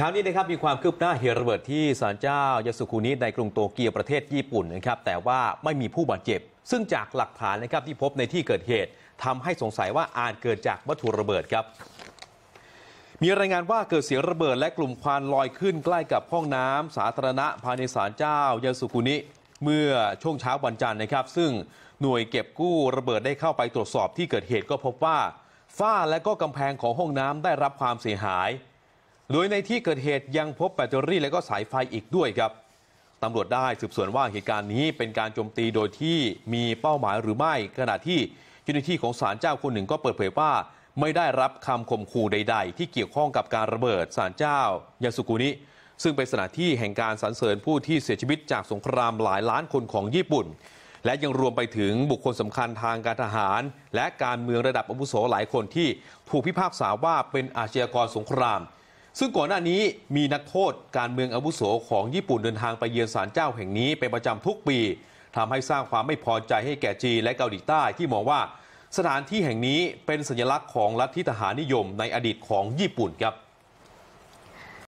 เช้านี้นะครับมีความคืบหน้าเหตุระเบิดที่ศาลเจ้ายาสุคุนิในกรุงโตเกียวประเทศญี่ปุ่นนะครับแต่ว่าไม่มีผู้บาดเจ็บ ซึ่งจากหลักฐานนะครับที่พบในที่เกิดเหตุทำให้สงสัยว่าอาจเกิดจากวัตถุระเบิดครับ มีรายงานว่าเกิดเสียงระเบิดและกลุ่มควันลอยขึ้นใกล้กับห้องน้ำสาธารณะภายในศาลเจ้ายาสุกุนิเมื่อช่วงเช้าวันจันทร์นะครับ ซึ่งหน่วยเก็บกู้ระเบิดได้เข้าไปตรวจสอบที่เกิดเหตุก็พบว่าฝ้าและก็กำแพงของห้องน้ำได้รับความเสียหาย โดยในที่เกิดเหตุยังพบแบตเตอรี่และก็สายไฟอีกด้วยครับตำรวจได้สืบสวนว่าเหตุการณ์นี้เป็นการโจมตีโดยที่มีเป้าหมายหรือไม่ขณะที่เจ้าหน้าที่ของศาลเจ้าคนหนึ่งก็เปิดเผยว่า ไม่ได้รับคำข่มขู่ใด ๆ ที่เกี่ยวข้องกับการระเบิดศาลเจ้ายาสุกุนิซึ่งเป็นสถานที่แห่งการสรรเสริญผู้ที่เสียชีวิตจากสงครามหลายล้านคนของญี่ปุ่น และยังรวมไปถึงบุคคลสำคัญทางการทหาร และการเมืองระดับอาวุโสหลายคนที่ถูกพิพากษาว่าเป็นอาชญากรสงคราม ซึ่งก่อนหน้านี้มีนักโทษการเมืองอาวุโสของญี่ปุ่นเดินทางไปเยือนศาลเจ้าแห่งนี้เป็นประจำทุกปีทำให้สร้างความไม่พอใจให้แก่จีนและเกาหลีใต้ที่มองว่าสถานที่แห่งนี้เป็นสัญลักษณ์ของลัทธิทหารนิยมในอดีตของญี่ปุ่นครับ